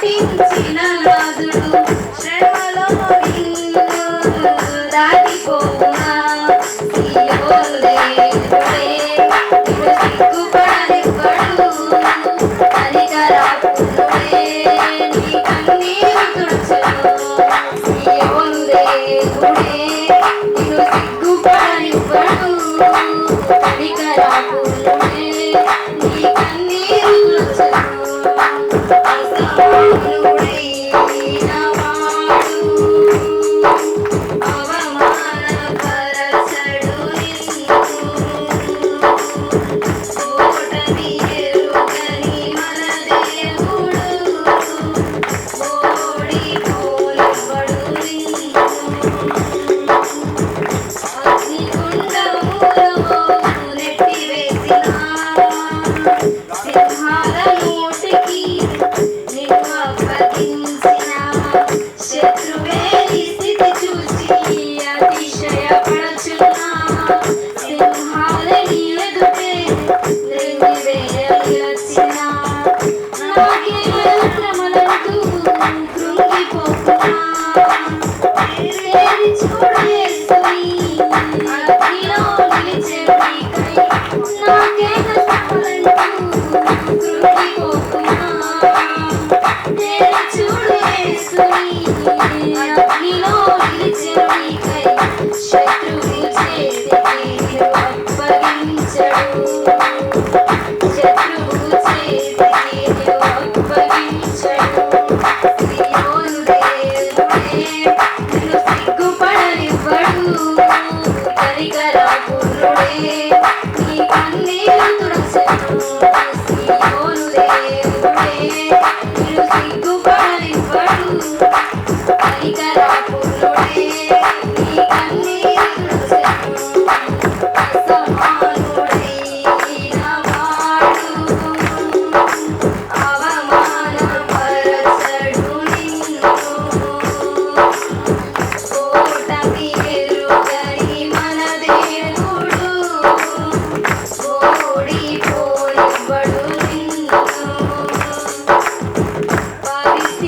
కనిపించిన రాజుడు శ్రమలో దాటిపోమా సిగ్గుపడనివ్వడు అధిక రాకులే నీ కన్నీ కృంగిపోతున్నా. Música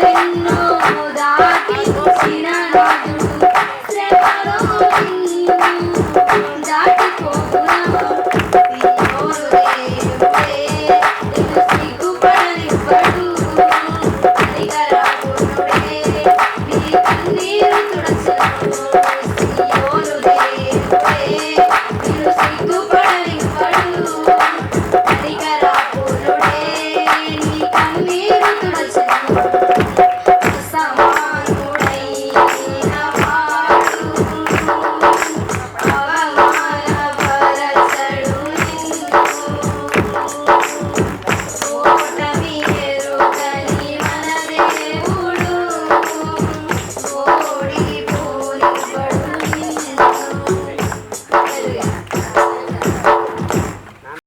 నిన్ను దాటి